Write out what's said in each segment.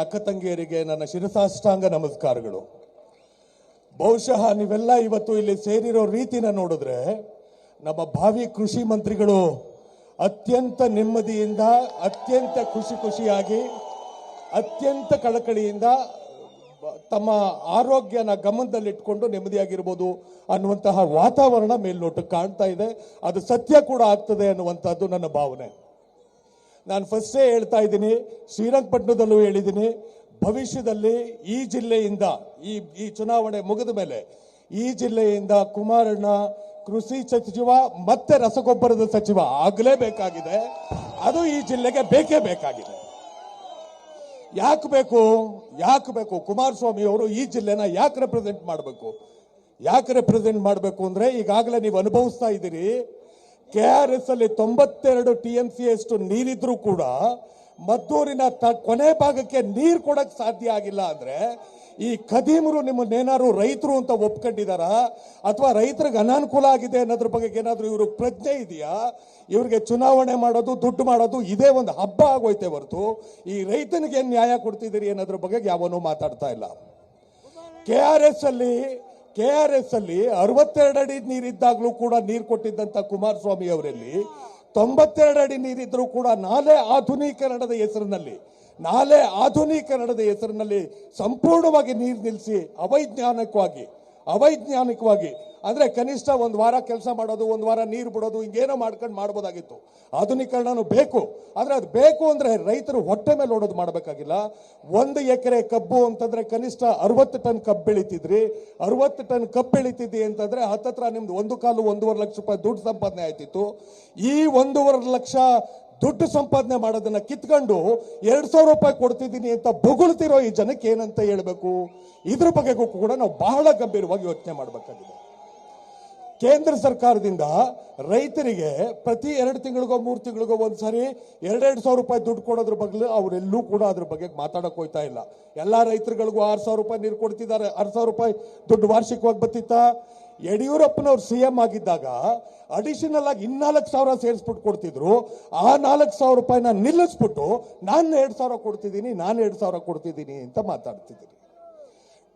ಅಕ್ಕ ತಂಗಿಯರಿಗೆ, ನನ್ನ ಶಿರಸಾಷ್ಟಾಂಗ ನಮಸ್ಕಾರಗಳು. ಬಹುಶಃ ನೀವೆಲ್ಲ ಇವತ್ತು ಇಲ್ಲಿ ಸೇರಿರೋ ರೀತಿನ ನೋಡಿದ್ರೆ ನಮ್ಮ ಭಾವಿ ಕೃಷಿ ಮಂತ್ರಿಗಳು ಅತ್ಯಂತ ನೆಮ್ಮದಿಯಿಂದ, ಅತ್ಯಂತ ಖುಷಿ ಖುಷಿಯಾಗಿ, ಅತ್ಯಂತ ಕಳಕಳಿಯಿಂದ ತಮ್ಮ ಆರೋಗ್ಯನ ಗಮನದಲ್ಲಿಟ್ಕೊಂಡು ನೆಮ್ಮದಿಯಾಗಿರ್ಬೋದು ಅನ್ನುವಂತಹ ವಾತಾವರಣ ಮೇಲ್ನೋಟಕ್ಕೆ ಕಾಣ್ತಾ ಇದೆ. ಅದು ಸತ್ಯ ಕೂಡ ಆಗ್ತದೆ ಅನ್ನುವಂಥದ್ದು ನನ್ನ ಭಾವನೆ. ನಾನು ಫಸ್ಟೇ ಹೇಳ್ತಾ ಇದ್ದೀನಿ, ಶ್ರೀರಂಗಪಟ್ಟಣದಲ್ಲೂ ಹೇಳಿದ್ದೀನಿ, ಭವಿಷ್ಯದಲ್ಲಿ ಈ ಜಿಲ್ಲೆಯಿಂದ, ಈ ಈ ಚುನಾವಣೆ ಮುಗಿದ ಮೇಲೆ ಈ ಜಿಲ್ಲೆಯಿಂದ ಕುಮಾರಣ್ಣ ಕೃಷಿ ಸಚಿವ ಮತ್ತೆ ರಸಗೊಬ್ಬರದ ಸಚಿವ ಆಗಲೇಬೇಕಾಗಿದೆ. ಅದು ಈ ಜಿಲ್ಲೆಗೆ ಬೇಕೇ ಬೇಕಾಗಿದೆ. ಯಾಕೆ ಬೇಕು? ಯಾಕೆ ಬೇಕು? ಕುಮಾರಸ್ವಾಮಿ ಅವರು ಈ ಜಿಲ್ಲೆನ ಯಾಕೆ ರೆಪ್ರೆಸೆಂಟ್ ಮಾಡಬೇಕು? ಯಾಕೆ ರೆಪ್ರೆಸೆಂಟ್ ಮಾಡಬೇಕು ಅಂದ್ರೆ ಈಗಾಗಲೇ ನೀವು ಅನುಭವಿಸ್ತಾ ಇದ್ದೀರಿ. ಕೆ ಆರ್ ಎಸ್ ಅಲ್ಲಿ ತೊಂಬತ್ತೆರಡು ಟಿ ಎಂ ಸಿ ಅಷ್ಟು ನೀರಿದ್ರೂ ಕೂಡ ಮದ್ದೂರಿನ ಕೊನೆ ಭಾಗಕ್ಕೆ ನೀರು ಕೊಡಕ್ ಸಾಧ್ಯ ಆಗಿಲ್ಲ ಅಂದ್ರೆ ಈ ಖದೀಮರು ನಿಮ್ಮನ್ನೇನಾದ್ರು ರೈತರು ಅಂತ ಒಪ್ಕೊಂಡಿದಾರ? ಅಥವಾ ರೈತರಿಗೆ ಅನಾನುಕೂಲ ಆಗಿದೆ ಅನ್ನೋದ್ರ ಬಗ್ಗೆ ಏನಾದ್ರು ಇವರು ಪ್ರಜ್ಞೆ ಇದೆಯಾ? ಇವ್ರಿಗೆ ಚುನಾವಣೆ ಮಾಡೋದು, ದುಡ್ಡು ಮಾಡೋದು ಇದೇ ಒಂದು ಹಬ್ಬ ಆಗೋಯ್ತೆ ಹೊರತು. ಈ ರೈತನಿಗೆ ನ್ಯಾಯ ಕೊಡ್ತಿದ್ದೀರಿ ಅನ್ನೋದ್ರ ಬಗ್ಗೆ ಯಾವನು ಮಾತಾಡ್ತಾ ಇಲ್ಲ. ಕೆ ಆರ್ ಎಸ್ ಅಲ್ಲಿ ಕೆ ಆರ್ ಎಸ್ ಅಲ್ಲಿ ಅರವತ್ತೆರಡು ಅಡಿ ನೀರಿದ್ದಾಗಲೂ ಕೂಡ ನೀರು ಕೊಟ್ಟಿದ್ದಂತ ಕುಮಾರಸ್ವಾಮಿ ಅವರಲ್ಲಿ ತೊಂಬತ್ತೆರಡು ಅಡಿ ನೀರಿದ್ರೂ ಕೂಡ ನಾಲೆ ಆಧುನೀಕರಣದ ಹೆಸರಿನಲ್ಲಿ, ನಾಲೆ ಆಧುನೀಕರಣದ ಹೆಸರಿನಲ್ಲಿ ಸಂಪೂರ್ಣವಾಗಿ ನೀರು ನಿಲ್ಲಿಸಿ ಅವೈಜ್ಞಾನಿಕವಾಗಿ ಅವೈಜ್ಞಾನಿಕವಾಗಿ ಅಂದ್ರೆ ಕನಿಷ್ಠ ಒಂದು ವಾರ ಕೆಲಸ ಮಾಡೋದು, ಒಂದು ವಾರ ನೀರು ಬಿಡೋದು, ಹಿಂಗೇನೋ ಮಾಡ್ಕೊಂಡು ಮಾಡ್ಬೋದಾಗಿತ್ತು. ಆಧುನೀಕರಣನೂ ಬೇಕು. ಆದರೆ ಅದು ಬೇಕು ಅಂದರೆ ರೈತರು ಹೊಟ್ಟೆ ಮೇಲೆ ಓಡೋದು ಮಾಡಬೇಕಾಗಿಲ್ಲ. ಒಂದು ಎಕರೆ ಕಬ್ಬು ಅಂತಂದರೆ ಕನಿಷ್ಠ ಅರವತ್ತು ಟನ್ ಕಬ್ಬು ಬೆಳೀತಿದ್ರಿ. ಅರವತ್ತು ಟನ್ ಕಬ್ಬು ಬೆಳಿತಿದ್ದಿ ಅಂತಂದರೆ ಹತ್ತತ್ರ ನಿಮ್ದು ಒಂದು ಕಾಲು ಒಂದೂವರೆ ಲಕ್ಷ ರೂಪಾಯಿ ದುಡ್ಡು ಸಂಪಾದನೆ ಆಯ್ತಿತ್ತು. ಈ ಒಂದೂವರೆ ಲಕ್ಷ ದುಡ್ಡು ಸಂಪಾದನೆ ಮಾಡೋದನ್ನ ಕಿತ್ಕೊಂಡು ಎರಡು ಸಾವಿರ ರೂಪಾಯಿ ಕೊಡ್ತಿದ್ದೀನಿ ಅಂತ ಬೊಗಳ್ತಿರೋ ಈ ಜನಕ್ಕೆ ಏನಂತ ಹೇಳಬೇಕು? ಇದ್ರ ಬಗ್ಗೆಗೂ ಕೂಡ ನಾವು ಬಹಳ ಗಂಭೀರವಾಗಿ ಯೋಚನೆ ಮಾಡಬೇಕಾಗಿದೆ. ಕೇಂದ್ರ ಸರ್ಕಾರದಿಂದ ರೈತರಿಗೆ ಪ್ರತಿ ಎರಡು ತಿಂಗಳಿಗೋ, ಮೂರು ತಿಂಗಳಿಗೋ ಒಂದ್ಸರಿ ಎರಡೆರಡು ಸಾವಿರ ರೂಪಾಯಿ ದುಡ್ಡು ಕೊಡೋದ್ರ ಬಗ್ಗೆ ಅವರೆಲ್ಲೂ ಕೂಡ ಅದ್ರ ಬಗ್ಗೆ ಮಾತಾಡಕ್ ಹೋಯ್ತಾ ಇಲ್ಲ. ಎಲ್ಲಾ ರೈತರುಗಳಿಗೂ ಆರು ಸಾವಿರ ರೂಪಾಯಿ ನೀರು ಕೊಡ್ತಿದ್ದಾರೆ. ಆರು ಸಾವಿರ ರೂಪಾಯಿ ದುಡ್ಡು ವಾರ್ಷಿಕವಾಗಿ ಬತ್ತಿತ್ತ. ಯಡಿಯೂರಪ್ಪನವ್ರು ಸಿ ಎಂ ಆಗಿದ್ದಾಗ ಅಡಿಷನಲ್ ಆಗಿ ಇನ್ನಾಲ್ಕು ಸಾವಿರ ಸೇರಿಸ್ಬಿಟ್ಟು ಕೊಡ್ತಿದ್ರು. ಆ ನಾಲ್ಕು ಸಾವಿರ ರೂಪಾಯಿನ ನಿಲ್ಲಿಸ್ಬಿಟ್ಟು, ನಾನು ಎರಡು ಸಾವಿರ ಕೊಡ್ತಿದ್ದೀನಿ, ನಾನು ಎರಡು ಸಾವಿರ ಕೊಡ್ತಿದ್ದೀನಿ ಅಂತ ಮಾತಾಡ್ತಿದ್ದೀನಿ.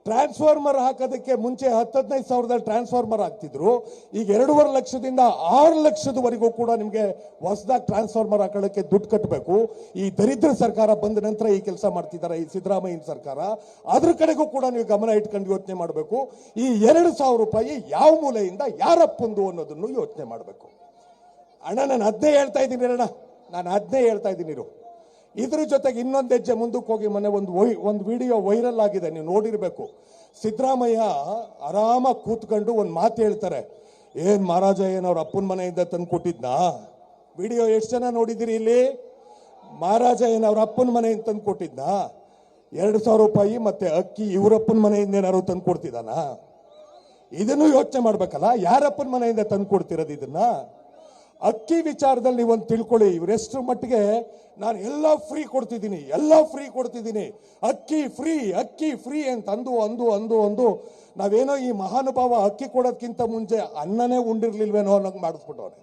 ಟ್ರಾನ್ಸ್ಫಾರ್ಮರ್ ಹಾಕೋದಕ್ಕೆ ಮುಂಚೆ ಹತ್ತದೈದು ಸಾವಿರದಲ್ಲಿ ಟ್ರಾನ್ಸ್ಫಾರ್ಮರ್ ಹಾಕ್ತಿದ್ರು. ಈಗ ಎರಡೂವರೆ ಲಕ್ಷದಿಂದ ಆರು ಲಕ್ಷದವರೆಗೂ ಕೂಡ ನಿಮಗೆ ಹೊಸದಾಗಿ ಟ್ರಾನ್ಸ್ಫಾರ್ಮರ್ ಹಾಕೊಳ್ಳೋಕ್ಕೆ ದುಡ್ಡು ಕಟ್ಟಬೇಕು ಈ ದರಿದ್ರ ಸರ್ಕಾರ ಬಂದ ನಂತರ ಈ ಕೆಲಸ ಮಾಡ್ತಿದ್ದಾರೆ, ಈ ಸಿದ್ದರಾಮಯ್ಯನ ಸರ್ಕಾರ. ಅದ್ರ ಕಡೆಗೂ ಕೂಡ ನೀವು ಗಮನ ಇಟ್ಕೊಂಡು ಯೋಚನೆ ಮಾಡಬೇಕು. ಈ ಎರಡು ಸಾವಿರ ರೂಪಾಯಿ ಯಾವ ಮೂಲೆಯಿಂದ ಯಾರಪ್ಪಂದು ಅನ್ನೋದನ್ನು ಯೋಚನೆ ಮಾಡಬೇಕು. ಅಣ್ಣ, ನಾನು ಅದನ್ನೇ ಹೇಳ್ತಾ ಇದ್ದೀನಿ ಅಣ್ಣ ನಾನು ಅದನ್ನೇ ಹೇಳ್ತಾ ಇದ್ದೀನಿ, ಇರು. ಇದ್ರ ಜೊತೆಗೆ ಇನ್ನೊಂದು ಹೆಜ್ಜೆ ಮುಂದಕ್ಕೆ ಹೋಗಿ ಮೊನ್ನೆ ಒಂದು ವೈ- ಒಂದು ವಿಡಿಯೋ ವೈರಲ್ ಆಗಿದೆ, ನೀವು ನೋಡಿರ್ಬೇಕು. ಸಿದ್ದರಾಮಯ್ಯ ಆರಾಮ ಕೂತ್ಕೊಂಡು ಒಂದು ಮಾತು ಹೇಳ್ತಾರೆ. ಏನು ಮಹಾರಾಜ, ಏನು ಅವ್ರ ಅಪ್ಪನ ಮನೆಯಿಂದ ತಂದು ಕೊಟ್ಟಿದ್ನಾ? ವಿಡಿಯೋ ಎಷ್ಟು ಜನ ನೋಡಿದಿರಿ ಇಲ್ಲಿ? ಮಹಾರಾಜ, ಏನು ಅವ್ರ ಅಪ್ಪನ ಮನೆಯಿಂದ ತಂದು ಕೊಟ್ಟಿದ್ನಾ? ಎರಡು ಸಾವಿರ ರೂಪಾಯಿ ಮತ್ತೆ ಅಕ್ಕಿ ಇವರಪ್ಪನ ಮನೆಯಿಂದ ಏನಾದ್ರು ತಂದು ಕೊಡ್ತಿದ್ದಾನಾ? ಇದನ್ನು ಯೋಚನೆ ಮಾಡ್ಬೇಕಲ್ಲ ಯಾರಪ್ಪನ ಮನೆಯಿಂದ ತಂದು ಕೊಡ್ತಿರೋದು ಇದನ್ನ? ಅಕ್ಕಿ ವಿಚಾರದಲ್ಲಿ ಒಂದು ತಿಳ್ಕೊಳ್ಳಿ. ಇವರೆಷ್ಟು ಮಟ್ಟಿಗೆ ನಾನು ಎಲ್ಲ ಫ್ರೀ ಕೊಡ್ತಿದ್ದೀನಿ, ಎಲ್ಲ ಫ್ರೀ ಕೊಡ್ತಿದ್ದೀನಿ. ಅಕ್ಕಿ ಫ್ರೀ ಅಕ್ಕಿ ಫ್ರೀ ಅಂತ ಅಂದು ಅಂದು ಅಂದು ಅಂದು ನಾವೇನೋ ಈ ಮಹಾನುಭಾವ ಅಕ್ಕಿ ಕೊಡೋದಕ್ಕಿಂತ ಮುಂಚೆ ಅನ್ನನೇ ಉಂಡಿರ್ಲಿಲ್ವೇನೋ ಅನ್ನೋಂಗೆ ಮಾಡಿಸ್ಬಿಟ್ಟವ್ರೆ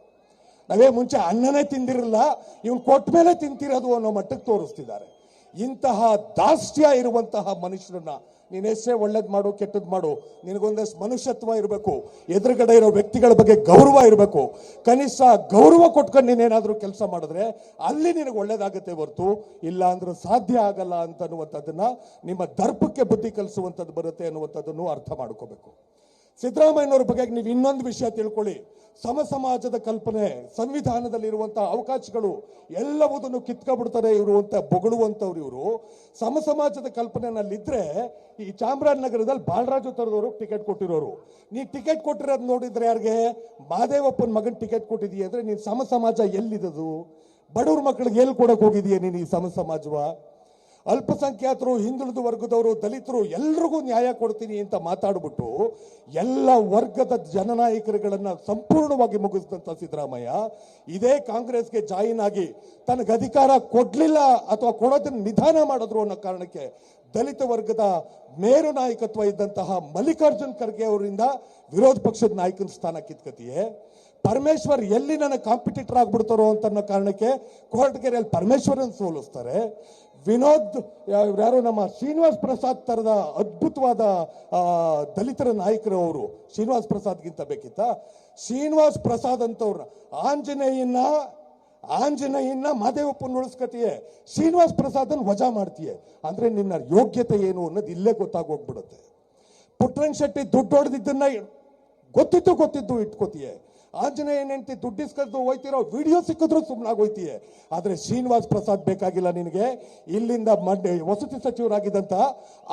ನಾವೇ ಮುಂಚೆ ಅನ್ನನೇ ತಿಂದಿರಲಿಲ್ಲ ಇವ್ನು ಕೊಟ್ಟ ಮೇಲೆ ತಿಂತಿರೋದು ಅನ್ನೋ ಮಟ್ಟಕ್ಕೆ ತೋರಿಸ್ತಿದ್ದಾರೆ. ಇಂತಹ ದಾಸ್ಯ ಇರುವಂತಹ ಮನುಷ್ಯರನ್ನ ನೀನ್ ಒಳ್ಳೇದು ಮಾಡು ಕೆಟ್ಟದ್ದು ಮಾಡು. ನಿನಗೊಂದಷ್ಟು ಮನುಷ್ಯತ್ವ ಇರಬೇಕು. ಎದುರುಗಡೆ ಇರೋ ವ್ಯಕ್ತಿಗಳ ಬಗ್ಗೆ ಗೌರವ ಇರಬೇಕು. ಕನಿಷ್ಠ ಗೌರವ ಕೊಟ್ಕೊಂಡು ನೀನೇನಾದರೂ ಕೆಲಸ ಮಾಡಿದ್ರೆ ಅಲ್ಲಿ ನಿನಗೆ ಒಳ್ಳೇದಾಗುತ್ತೆ ಹೊರತು ಇಲ್ಲ ಅಂದ್ರೆ ಸಾಧ್ಯ ಆಗಲ್ಲ ಅಂತ ಅನ್ನುವಂಥದ್ದನ್ನು ನಿಮ್ಮ ದರ್ಪಕ್ಕೆ ಬುದ್ಧಿ ಕಲಿಸುವಂಥದ್ದು ಬರುತ್ತೆ ಅನ್ನುವಂಥದ್ದನ್ನು ಅರ್ಥ ಮಾಡ್ಕೋಬೇಕು. ಸಿದ್ದರಾಮಯ್ಯನವ್ರ ಬಗ್ಗೆ ನೀವು ಇನ್ನೊಂದು ವಿಷಯ ತಿಳ್ಕೊಳ್ಳಿ. ಸಮ ಸಮಾಜದ ಕಲ್ಪನೆ ಸಂವಿಧಾನದಲ್ಲಿರುವಂತಹ ಅವಕಾಶಗಳು ಎಲ್ಲವುದನ್ನು ಕಿತ್ಕೊಬಿಡ್ತಾರೆ ಇವರು ಅಂತ ಬೊಗಳುವಂಥವ್ರು ಇವರು. ಸಮ ಸಮಾಜದ ಕಲ್ಪನೆನಲ್ಲಿದ್ದರೆ ಈ ಚಾಮರಾಜನಗರದಲ್ಲಿ ಬಾಲರಾಜು ತರದವರು ಟಿಕೆಟ್ ಕೊಟ್ಟಿರೋರು. ನೀ ಟಿಕೆಟ್ ಕೊಟ್ಟಿರೋದು ನೋಡಿದ್ರೆ ಯಾರಿಗೆ? ಮಾದೇವಪ್ಪನ ಮಗನ ಟಿಕೆಟ್ ಕೊಟ್ಟಿದೀಯ ಅಂದ್ರೆ ನೀನು ಸಮ ಸಮಾಜ ಎಲ್ಲಿದದು? ಬಡವ್ರ ಮಕ್ಕಳಿಗೆ ಎಲ್ಲಿ ಕೊಡಕ್ ಹೋಗಿದೀಯ ನೀನು ಈ ಸಮ ಸಮಾಜವ ಅಲ್ಪಸಂಖ್ಯಾತರು, ಹಿಂದುಳಿದ ವರ್ಗದವರು, ದಲಿತರು, ಎಲ್ರಿಗೂ ನ್ಯಾಯ ಕೊಡ್ತೀನಿ ಅಂತ ಮಾತಾಡ್ಬಿಟ್ಟು ಎಲ್ಲ ವರ್ಗದ ಜನನಾಯಕರುಗಳನ್ನು ಸಂಪೂರ್ಣವಾಗಿ ಮುಗಿಸಿದಂತ ಸಿದ್ದರಾಮಯ್ಯ, ಇದೇ ಕಾಂಗ್ರೆಸ್ಗೆ ಜಾಯಿನ್ ಆಗಿ ತನಗೆ ಅಧಿಕಾರ ಕೊಡ್ಲಿಲ್ಲ ಅಥವಾ ಕೊಡೋದನ್ನ ನಿಧಾನ ಮಾಡಿದ್ರು ಅನ್ನೋ ಕಾರಣಕ್ಕೆ ದಲಿತ ವರ್ಗದ ಮೇರು ನಾಯಕತ್ವ ಇದ್ದಂತಹ ಮಲ್ಲಿಕಾರ್ಜುನ್ ಖರ್ಗೆ ಅವರಿಂದ ವಿರೋಧ ಪಕ್ಷದ ನಾಯಕನ ಸ್ಥಾನ ಕಿತ್ಕತಿಯೇ? ಪರಮೇಶ್ವರ್ ಎಲ್ಲಿ ನನ್ನ ಕಾಂಪಿಟೇಟರ್ ಆಗ್ಬಿಡ್ತಾರೋ ಅಂತ ಅನ್ನೋ ಕಾರಣಕ್ಕೆ ಕೋರ್ಟ್ಗೆರೆಯಲ್ಲಿ ಪರಮೇಶ್ವರನ್ ಸೋಲಿಸ್ತಾರೆ. ವಿನೋದ್, ಯಾರು ನಮ್ಮ ಶ್ರೀನಿವಾಸ್ ಪ್ರಸಾದ್ ತರದ ಅದ್ಭುತವಾದ ದಲಿತರ ನಾಯಕರು ಅವರು, ಶ್ರೀನಿವಾಸ್ ಪ್ರಸಾದ್ಗಿಂತ ಬೇಕಿತ್ತ? ಶ್ರೀನಿವಾಸ್ ಪ್ರಸಾದ್ ಅಂತವ್ರನ್ನ, ಆಂಜನೇಯನ್ನ ಆಂಜನೇಯನ್ನ ಮಾದೇವಪ್ಪನ ಉಳಿಸ್ಕತಿಯೇ ಶ್ರೀನಿವಾಸ್ ಪ್ರಸಾದನ್ ವಜಾ ಮಾಡ್ತೀಯ? ಅಂದ್ರೆ ನಿನ್ನ ಯೋಗ್ಯತೆ ಏನು ಅನ್ನೋದು ಇಲ್ಲೇ ಗೊತ್ತಾಗೋಗ್ಬಿಡುತ್ತೆ ಪುಟ್ರಂಗ್ ಶೆಟ್ಟಿ ದುಡ್ಡು ಹೊಡೆದಿದ್ದನ್ನ ಗೊತ್ತಿತ್ತು ಗೊತ್ತಿದ್ದು ಇಟ್ಕೋತೀಯ? ಆಂಜನೇಯನ್ ಹೆಂಡತಿ ದುಡ್ಡು ಇಸ್ಕೊಂಡು ಹೋಯ್ತಿರೋ ವಿಡಿಯೋ ಸಿಕ್ಕಿದ್ರು ಸುಮ್ಮನಾಗಿ ಹೋಯ್ತೀಯ ಆದ್ರೆ ಶ್ರೀನಿವಾಸ್ ಪ್ರಸಾದ್ ಬೇಕಾಗಿಲ್ಲ ನಿನಗೆ. ಇಲ್ಲಿಂದ ಮಂಡ್ಯ ವಸತಿ ಸಚಿವರಾಗಿದ್ದಂತ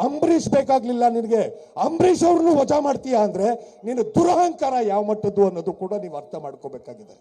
ಅಂಬರೀಷ್ ಬೇಕಾಗಲಿಲ್ಲ ನಿನಗೆ. ಅಂಬರೀಷ್ ಅವ್ರನ್ನು ವಜಾ ಮಾಡ್ತೀಯಾ ಅಂದ್ರೆ ನೀನು ದುರಹಂಕಾರ ಯಾವ ಮಟ್ಟದ್ದು ಅನ್ನೋದು ಕೂಡ ನೀವು ಅರ್ಥ ಮಾಡ್ಕೋಬೇಕಾಗಿದೆ.